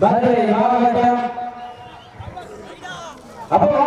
மதுரை மாவட்டம். அப்போ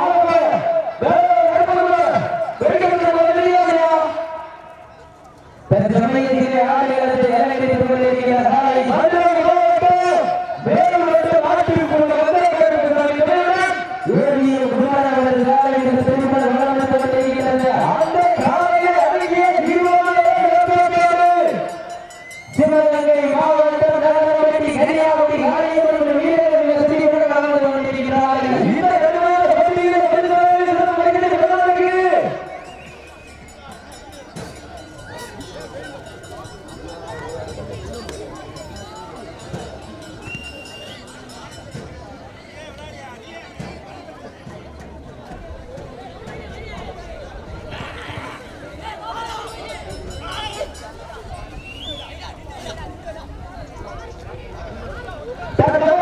Gracias.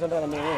என்ன சொல்கிற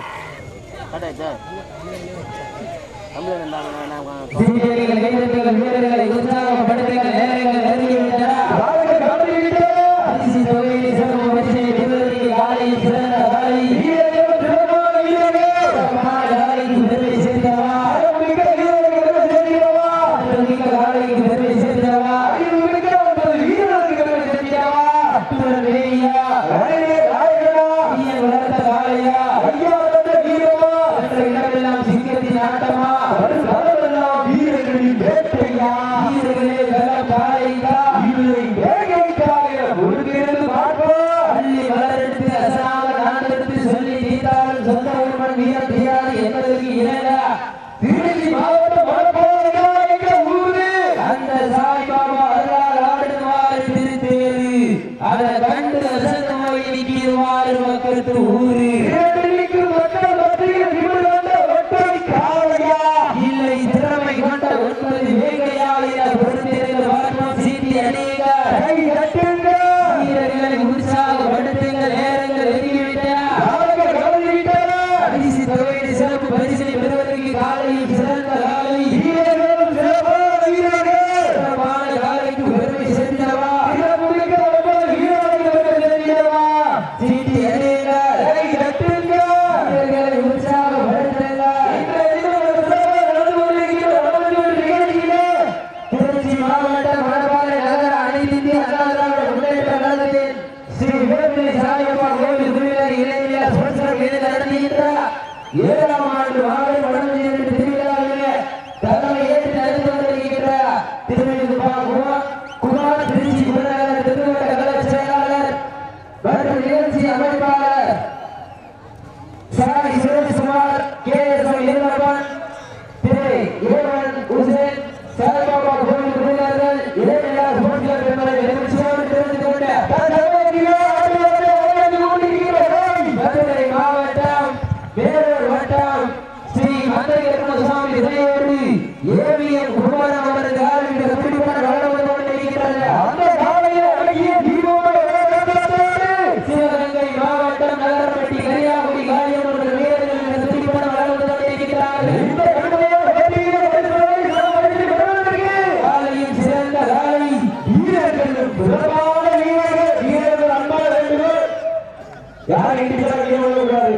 கீழே விடக்கூடாது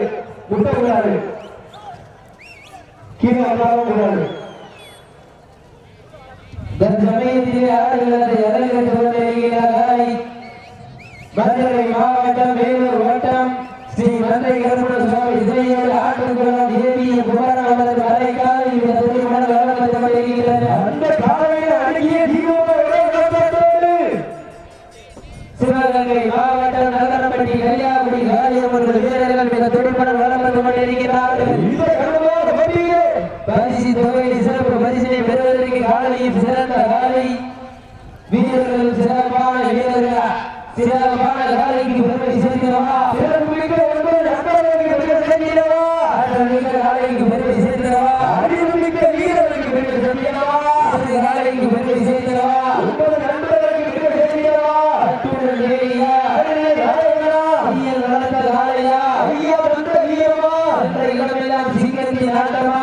விட்டக்கூடாது கீழே விடக்கூடாது மாவட்டம் வேலூர் வட்டம் ஸ்ரீ மதுரை கருப்பண சுவாமி சிலையில் ஆட்டுக்குளம் தேவிய குமார் வீரர்கள் சிறப்பான வீரர்கள்? சிறப்பான காலைக்கு பெருமை சேர்க்கிறவா? சிறப்புமிக்க ஒன்பது நண்பர்களுக்கு பெருமை சேர்க்கிறவா? சிறப்புமிக்க சீக்கிரத்தில் ஆட்டமா?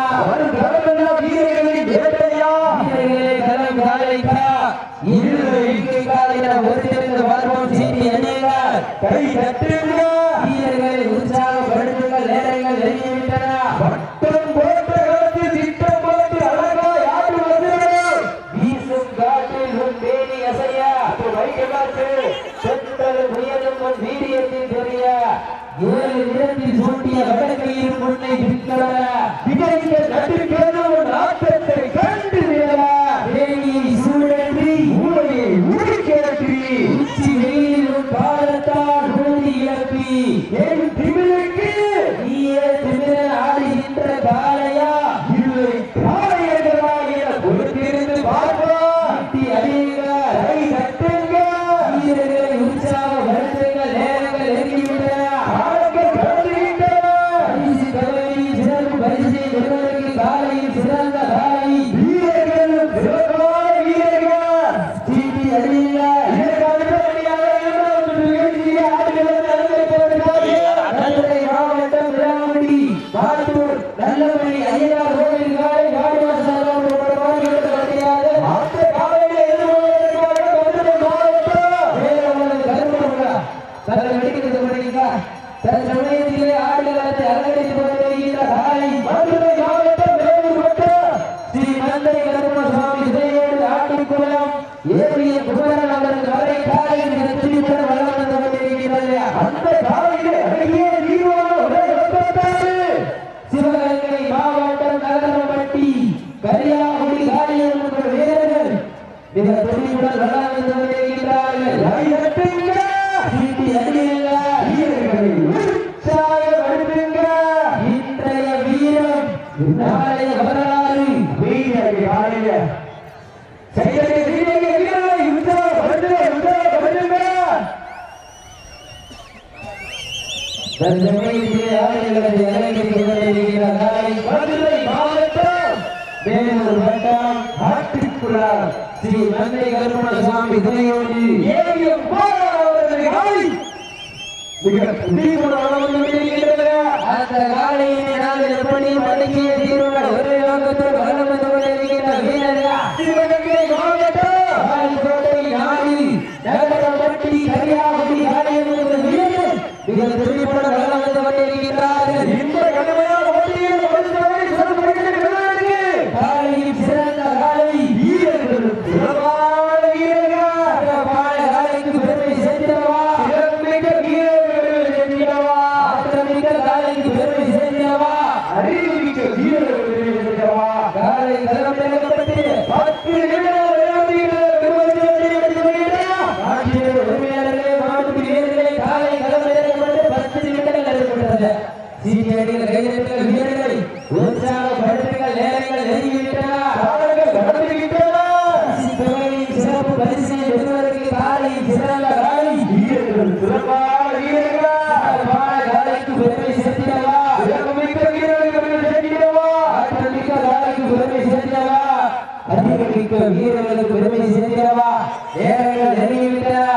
வேலூர் வட்டம் ஆட்டிக்குள்ளார் ஸ்ரீ நந்தை கருமணசாமி துணையோடு ஏவிய போராட்டங்களை மிக தீவிர அளவில் வெளியிடுகின்றன அந்த காலையினை நான் எப்படி மடக்கிய தீர்வுகள் ஒரே நோக்கத்தோடு வளர்ந்து கொண்டிருக்கின்ற வீரர்கள் Yeah. வீரர்களுக்கு பெருமை சேர்க்கிறவா? நேரங்கள் நெருங்கிவிட்டதா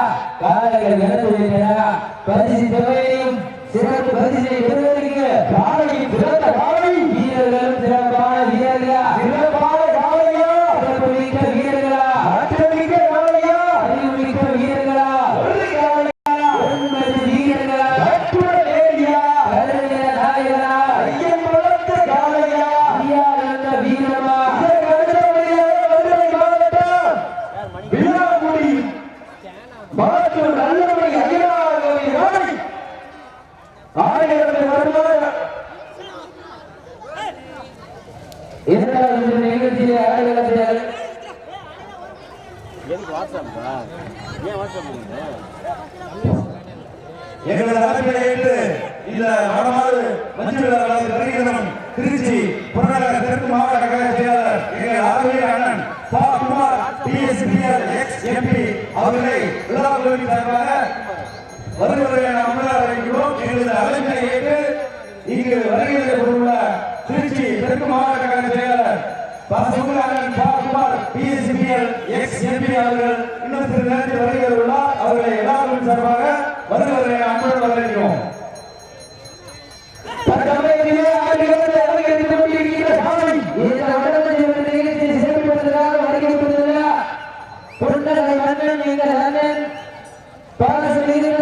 காலங்கள் நடந்து விட்டதா பரிசு தொகை வீராங்குடி மாற்றூர் நல்லபடி எங்களது அரபினை ஏற்று இந்த வடமாறு திருச்சி புறநகர் தெற்கு மாவட்ட கழக செயலாளர் எங்கள் எம்பி அவர்களை விழா குழுவின் சார்பாக வருகிறவர்களை அமலாக வைக்கிறோம் எங்களது அலைஞரை ஏற்று இங்கு வருகிறதை திருச்சி தெற்கு மாவட்ட கழக செயலாளர் பசுமகன் பாகுமார் பிஎஸ்பிஎல் எக்ஸ் எம்பி அவர்கள் இன்னும் சில நேரத்தில் வருகிறவர்களா அவர்களை எல்லாரும் சார்பாக வருகிறவர்களை அன்போடு Para as líderes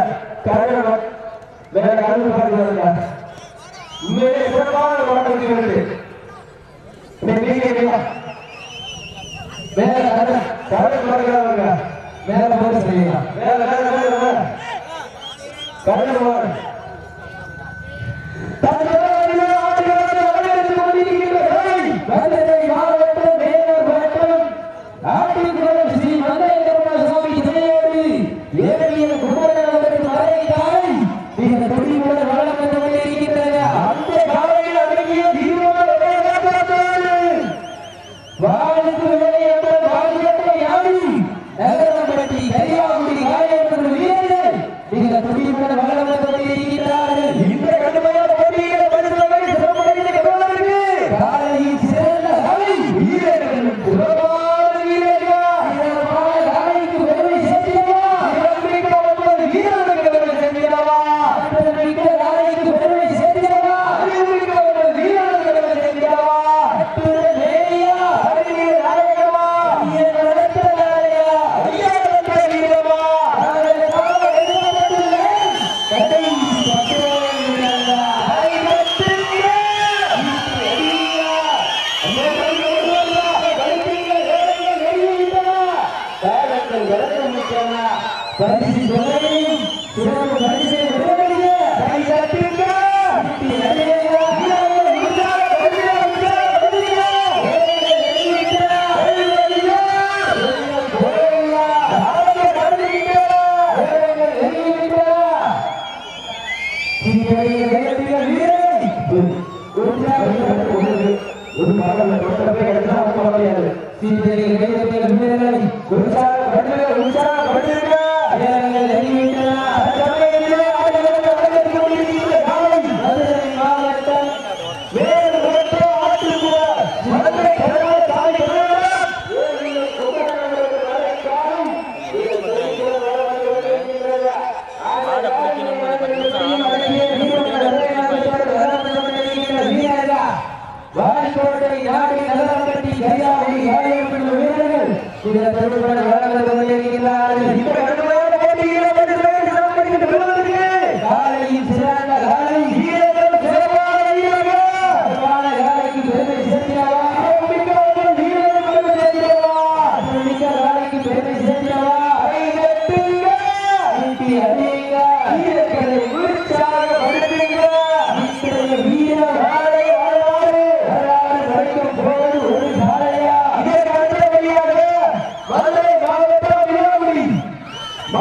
பரிசு தொகையும் சிறப்பு பரிசு Gracias.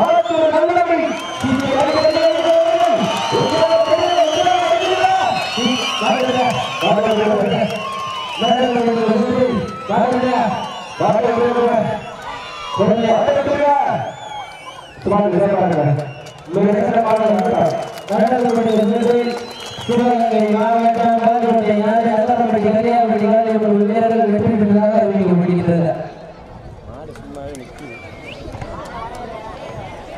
மாவட்டம் கல்யாணம் வீரர்கள் வெற்றி பெற்றதாக அறிவிக்கப்படுகிறது.